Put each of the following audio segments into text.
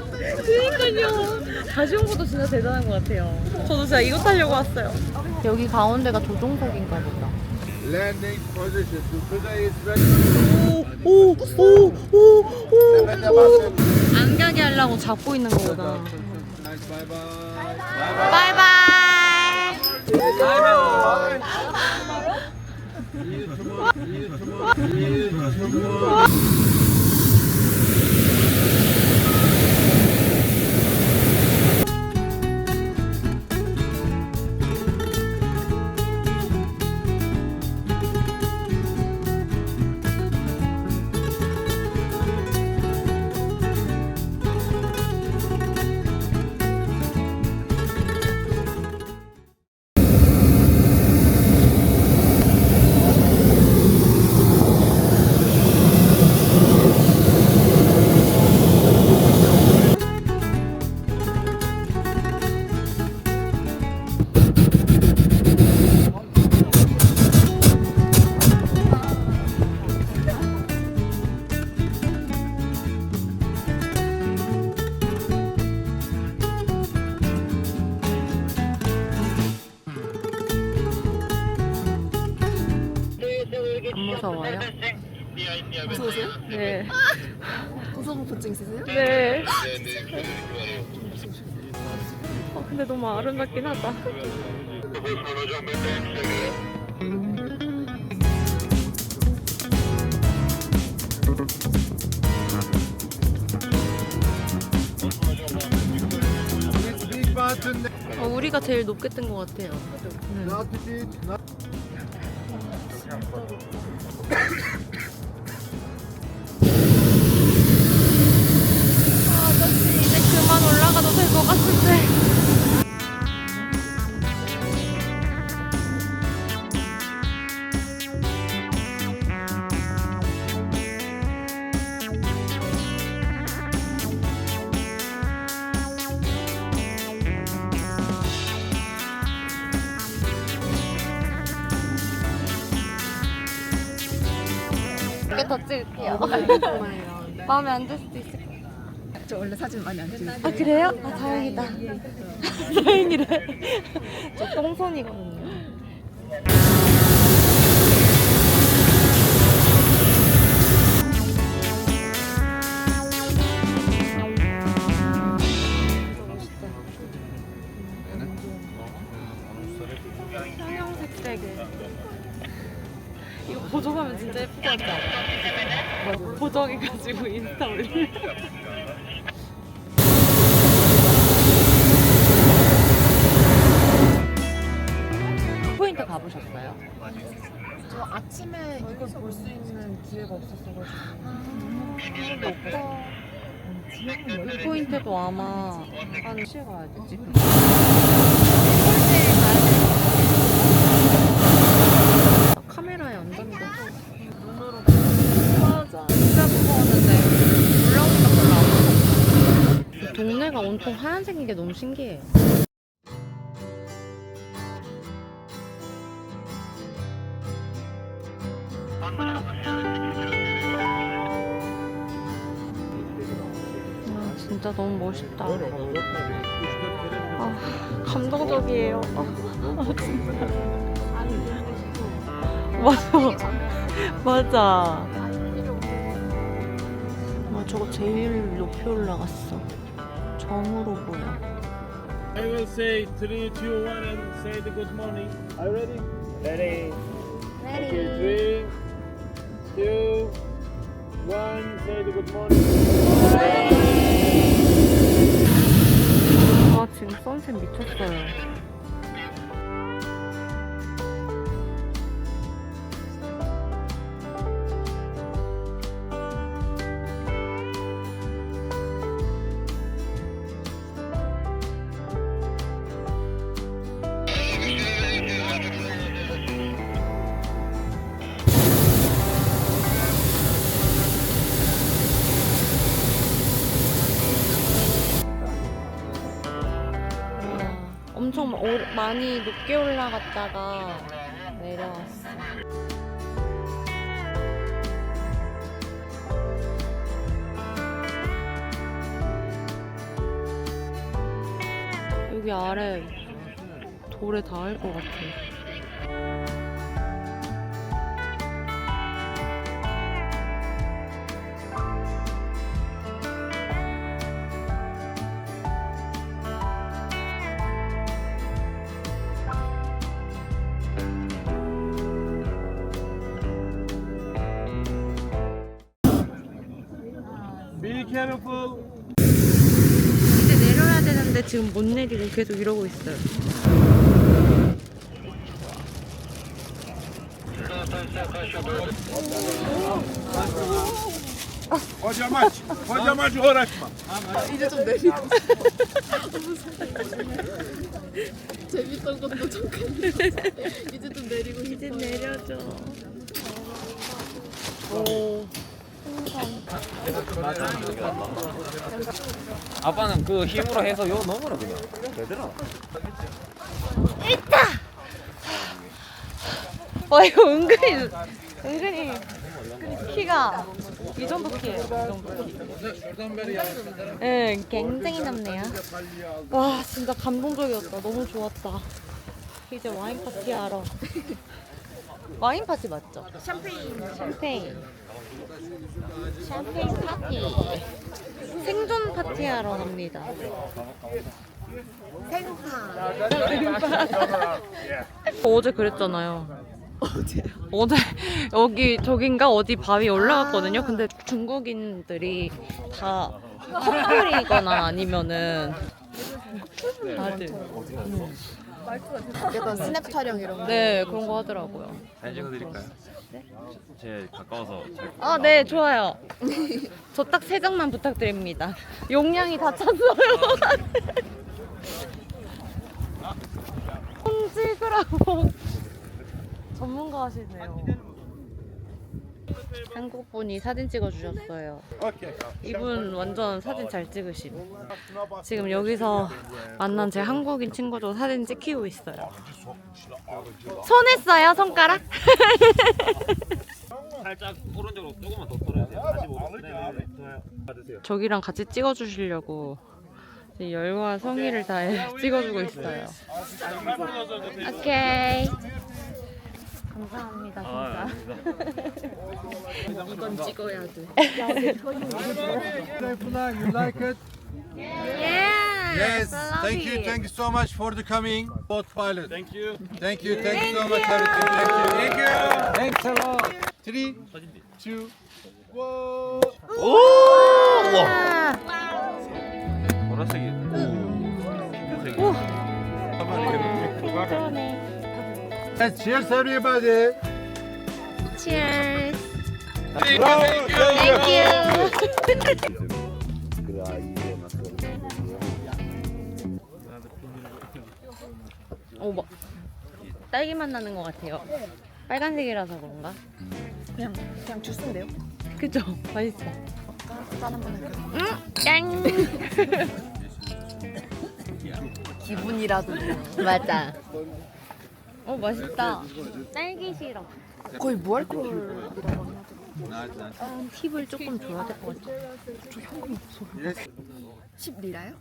그니까요. 다시 온 것도 진짜 대단한 것 같아요. 저도 진짜 이거 타려고 왔어요. 여기 가운데가 조종석인가 보다. Landing position. Today is ready. 오, 오, 오, 오, 오. 안 가게 하려고 잡고 있는 거보다. Nice. Bye bye. 바이바이. See you tomorrow. See you tomorrow. See you tomorrow. 고소공포증 있으세요? 네. 어, 근데 너무 아름답긴 하다. 어, 우리가 제일 높게 뜬 것 같아요. 네. 이게 더 찍을게요. 마음에 안 들 수도 있을 것 같아요. 저 원래 사진 많이 안 찍어요. 아 그래요? 아 다행이다. 다행이래. 저 똥손이거든요. 가지고 인스타 올리면. 포인트 가보셨어요? 저 아침에 이걸 볼 수 있는 기회가 없었어가지고. 포인트도 아마 한 시에 가야 되지. 카메라에 안 담겨. 동네가 온통 하얀색인 게 너무 신기해요. 아, 진짜 너무 멋있다. 아, 감동적이에요. 맞아. 맞아. 아, 저거 제일 높이 올라갔어. 점으로 보여. I will say three, two, one, and say the good morning. Are you ready? Ready. Okay, three, two, one. Say the good morning. 아, 지금 선셋 미쳤어요. 엄청 오- 많이 높게 올라갔다가 내려왔어. 여기 아래 돌에 닿을 것 같아. Careful. 이제 내려야 되는데 지금 못 내리고 계속 이러고 있어요. Uğraşma. 이제 좀 내리고. 재밌던 것도 잠깐. 이제 좀 내리고 싶어. 이제 내려줘. 오. 아빠는 그 힘으로 해서 요 넘어라 그냥 되더라 와 이거 은근히 은근히 키가 이 정도 키예요. 이 정도 키. 네, 굉장히 넓네요. 와 진짜 감동적이었다. 너무 좋았다. 이제 와인 파티 하러. 와인 파티 맞죠? 샴페인. 샴페인. 샴페인 파티. 생존 파티 하러 갑니다. 어제 그랬잖아요. 어제 어제 여기 저긴가 어디 바위 올라갔거든요. 근데 중국인들이 다 커플이거나 아니면은 다들 약간 스냅 촬영 이런 거. 네 그런 거 하더라고요. 사진 찍어드릴까요? 제 가까워서 잘 아 네 좋아요. 저 딱 세 장만 부탁드립니다. 용량이 다 찼어요. 손 찍으라고 전문가 하시네요. 한국 분이 사진 찍어 주셨어요. Okay. 이분 완전 사진 잘 찍으심. 지금 여기서 만난 제 한국인 친구도 사진 찍히고 있어요. 손 했어요 손가락? 살짝 오른쪽으로 조금만 더 털어야 돼요 45도 네, 네, 네. 받으세요 저기랑 같이 찍어주시려고 열과 성의를 다해 찍어주고 있어요. 오케이. 감사합니다 아, 진짜. 이건 찍어야 돼. You like it? Yes. Yes, thank you, thank you so much for the coming, both pilots. Thank you. Thank you, thank you so much, everything. Thank you. Thanks a lot. Three, two, one. 보라색이 오 Yes, Cheers, everybody. Cheers. Thank you. Thank you. 오, 뭐, 딸기 맛 나는 것 같아요. 빨간색이라서 그런가? 그냥 그냥 주스인데요. 그죠? 맛있어. 짠한 번 할게요. 응? 짠! 기분이라도. 맞아. 어, 맛있다. 딸기 시럽. 거의 무알콜 이런 거. 팁을 조금 줘야 될 것 같아. 10리라요?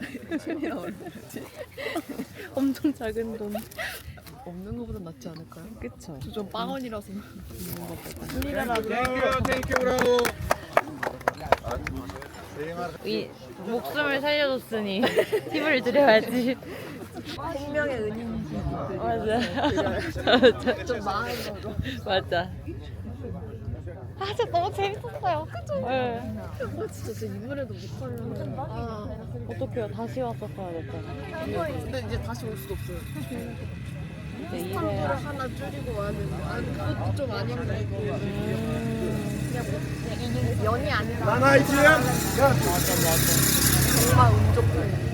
엄청 작은 돈. 없는 것보다 낫지 않을까요? 그쵸? 좀 빵원이라서. Thank you, thank you, bravo. 이 목숨을 살려줬으니 팁을 드려야지. 생명의 은인. 맞아. 맞아. 좀 마음이 거 맞아. 아, 진짜 너무 재밌었어요. 그죠? 네. 아, 진짜 제 이번에도 못하려면. 아, 어떡해요. 다시 왔었어야 됐잖아. 근데 이제 다시 올 수도 없어요. 일에 스탬프를 하나 줄이고 와야 되는데. 아, 그것도 좀 아닌 거 뭐, 이게 연이 아니라 Sana içeyim. 정말 운 좋고.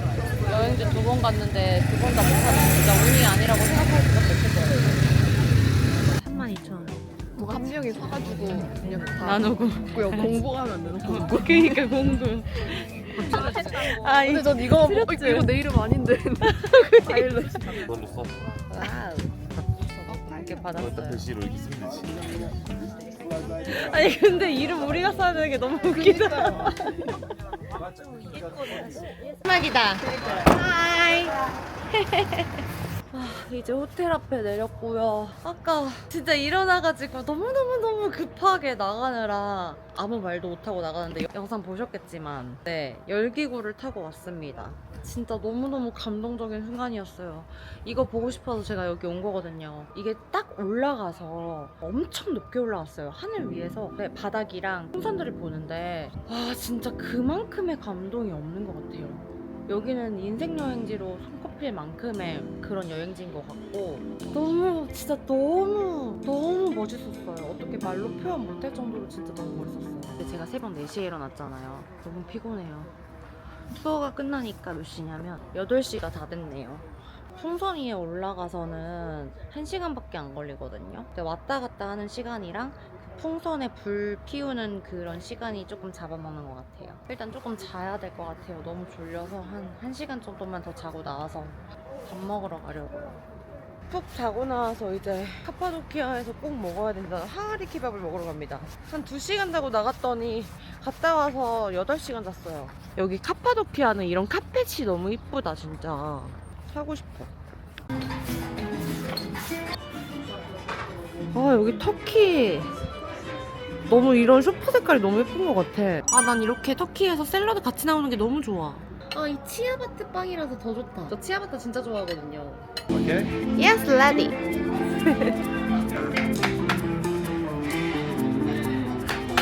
여행지 두 번 갔는데 두 번 다 못하는 진짜 운이 아니라고 생각할 수밖에 없을 거예요. 32,000원. 뭐한 명이 사가지고 그냥 다 나누고. 그냥 공부하면 안 되나? 공부. 그니까 공군. 아, 근데 전 이거 어, 틀렸지? 이거 내 이름 아닌데. 파일럿. 그걸로 써. 와우. 이렇게 그것도 받았어요. 글씨로 이렇게 쓰면 되지. 아니 근데 이름 우리가 써야 되는 게 너무 웃기다. 마지막이다. 하이. 아, 이제 호텔 앞에 내렸고요. 아까 진짜 일어나가지고 너무너무너무 급하게 나가느라 아무 말도 못하고 나가는데 여- 영상 보셨겠지만 네 열기구를 타고 왔습니다. 진짜 너무너무 감동적인 순간이었어요. 이거 보고 싶어서 제가 여기 온 거거든요. 이게 딱 올라가서 엄청 높게 올라갔어요. 하늘 위에서 네, 바닥이랑 풍선들을 보는데 와 진짜 그만큼의 감동이 없는 것 같아요. 여기는 인생 여행지로 손꼽 힐 만큼의 그런 여행지인 것 같고 너무 진짜 너무 너무 멋있었어요. 어떻게 말로 표현 못할 정도로 진짜 너무 멋있었어요. 근데 제가 새벽 4시에 일어났잖아요. 너무 피곤해요. 투어가 끝나니까 몇 시냐면 8시가 다 됐네요. 풍선 위에 올라가서는 1시간밖에 안 걸리거든요. 근데 왔다 갔다 하는 시간이랑 그 풍선에 불 피우는 그런 시간이 조금 잡아먹는 것 같아요. 일단 조금 자야 될 것 같아요. 너무 졸려서 한 1시간 정도만 더 자고 나와서 밥 먹으러 가려고요. 푹 자고 나와서 이제 카파도키아에서 꼭 먹어야 된다는 항아리 케밥을 먹으러 갑니다. 한 2시간 자고 나갔더니 갔다 와서 8시간 잤어요. 여기 카파도키아는 이런 카펫이 너무 이쁘다 진짜. 사고 싶어. 아 여기 터키 너무 이런 쇼프 색깔이 너무 예쁜 것 같아. 아 난 이렇게 터키에서 샐러드 같이 나오는 게 너무 좋아. 아 이 치아바트 빵이라서 더 좋다. 저 치아바트 진짜 좋아하거든요. Okay. Yes, lady.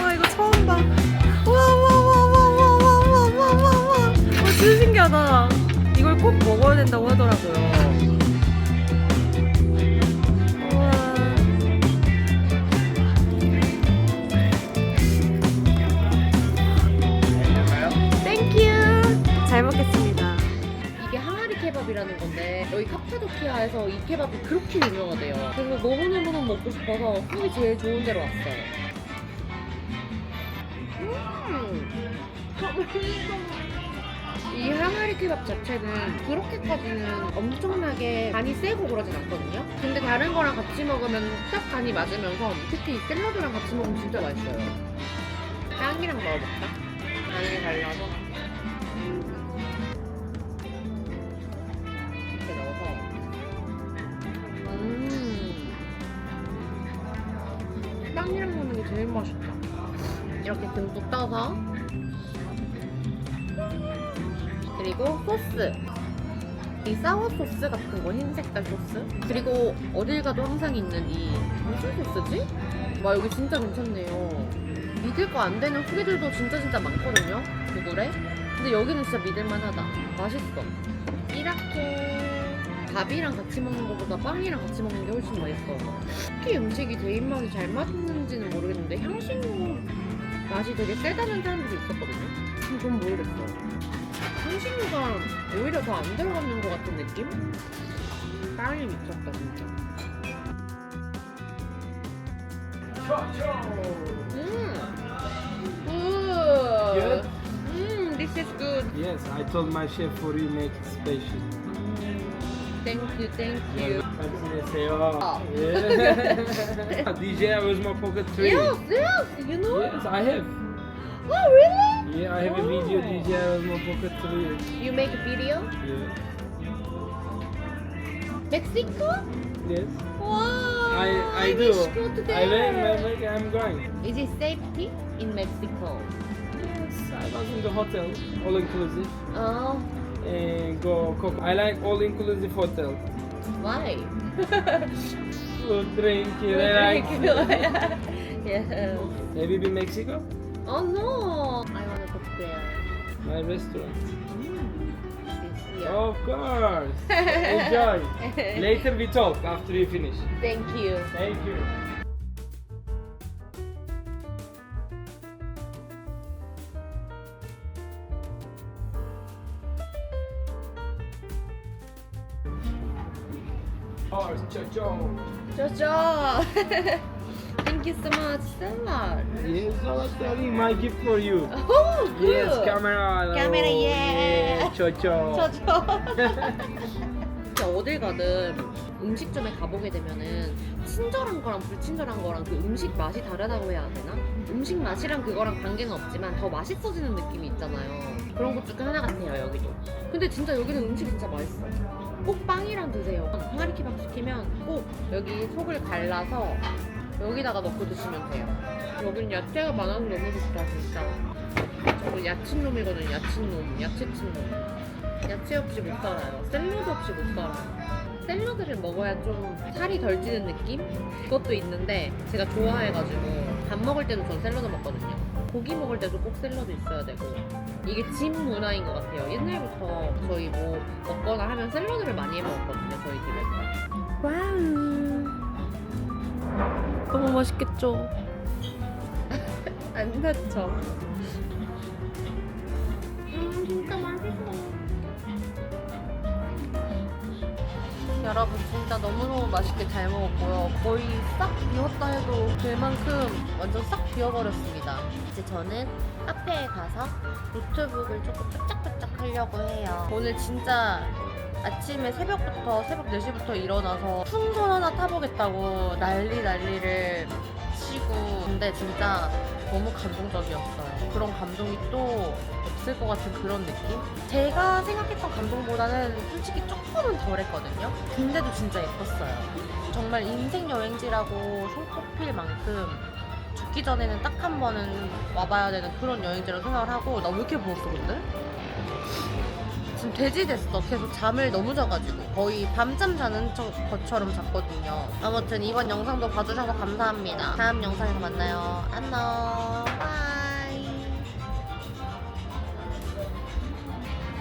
와 이거 처음 봐. 와와 와 와 와 와 와 와 와. 와 진짜 신기하다. 이걸 꼭 먹어야 된다고 하더라고요. 케밥이 그렇게 유명하대요. 그래서 너무너무 먹고 싶어서 힘이 제일 좋은 데로 왔어요. 음. 이 항아리 케밥 자체는 그렇게까지는 엄청나게 간이 세고 그러진 않거든요. 근데 다른 거랑 같이 먹으면 딱 간이 맞으면서 특히 이 샐러드랑 같이 먹으면 진짜 맛있어요. 빵이랑 넣어볼까? 이렇게 듬뿍 떠서. 그리고 소스. 이 사워 소스 같은 거 흰색깔 소스. 그리고 어딜 가도 항상 있는 이 무슨 소스지? 와 여기 진짜 괜찮네요. 믿을 거 안 되는 후기들도 진짜 진짜 많거든요 구글에. 근데 여기는 진짜 믿을만하다. 맛있어. 이렇게 밥이랑 같이 먹는 것보다 빵이랑 같이 먹는 게 훨씬 맛있어. 특히 음식이 제 입맛에 잘 맞는지는 모르겠는데 향신료 맛이 되게 세다는 사람들이 있었거든요. 근데 전 모르겠어. 향신료가 오히려 더 안 들어가는 것 같은 느낌? 빵이 미쳤다 진짜. 음. Good. 음, this is good. Yes, I told my chef for you make it special. Thank you, thank you. 안녕하세요. Yeah. DJ Osmo Pocket 3. Yes, yes, you know? Yes, I have. Oh, really? Yeah, I have a video Oh. DJ Osmo Pocket 3. You make a video? Yeah. Mexico? Yes. Wow. I I do. wish go to I like there. Mexico. I'm going. Is it safety in Mexico? Yes, I was in the hotel, all inclusive. Oh, And go cook. I like all inclusive hotel. why? Food, drink, relax. yes. Have you been Mexico? Oh no, I wanna go there. My restaurant. Of course. Enjoy. Later we talk after you finish. Thank you. Thank you. Thank you so much, Stella. Yes, was telling my gift for you. Oh, good. Yes, camera. Camera, yeah. chocho. 저저. 어딜 가든 음식점에 가보게 되면은 친절한 거랑 불친절한 거랑 그 음식 맛이 다르다고 해야 되나? 음식 맛이랑 그거랑 관계는 없지만 더 맛있어지는 느낌이 있잖아요. 그런 것 중에 하나 같아요 여기도. 근데 진짜 여기는 음식 진짜 맛있어. 꼭 빵이랑 드세요. 항아리키밥 시키면 꼭 여기 속을 갈라서 여기다가 넣고 드시면 돼요. 여긴 야채가 많아서 너무 좋다 진짜. 저거 야친놈이거든요 야친놈 야채친놈. 야채 없이 못 살아요. 샐러드 없이 못 살아요. 샐러드를 먹어야 좀 살이 덜 찌는 느낌? 그것도 있는데 제가 좋아해가지고 밥 먹을 때도 전 샐러드 먹거든요. 고기 먹을 때도 꼭 샐러드 있어야 되고 이게 집 문화인 것 같아요. 옛날부터 저희 뭐 먹거나 하면 샐러드를 많이 해 먹었거든요. 저희 집에서. 와우. 너무 맛있겠죠? 안 다쳐. 음, 진짜 맛있어. 여러분 진짜 너무너무 맛있게 잘 먹었고요. 거의 싹 비웠다 해도 될 만큼 완전 싹 비워버렸습니다. 이제 저는 카페에 가서 노트북을 조금 쫙쫙쫙쫙 하려고 해요. 오늘 진짜 아침에 새벽부터 새벽 4시부터 일어나서 풍선 하나 타보겠다고 난리 난리를 치고 근데 진짜 너무 감동적이었어요. 그런 감동이 또 없을 것 같은 그런 느낌? 제가 생각했던 감동보다는 솔직히 조금은 덜했거든요. 근데도 진짜 예뻤어요. 정말 인생 여행지라고 손꼽힐 만큼 죽기 전에는 딱 한 번은 와봐야 되는 그런 여행지라고 생각을 하고 나 왜 이렇게 부었어 근데? 지금 돼지 됐어. 계속 잠을 너무 자가지고 거의 밤잠 자는 저- 것처럼 잤거든요. 아무튼 이번 영상도 봐주셔서 감사합니다. 다음 영상에서 만나요. 안녕. 바이.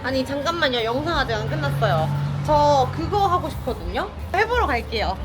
아니 잠깐만요. 영상 아직 안 끝났어요. 저 그거 하고 싶거든요. 해보러 갈게요.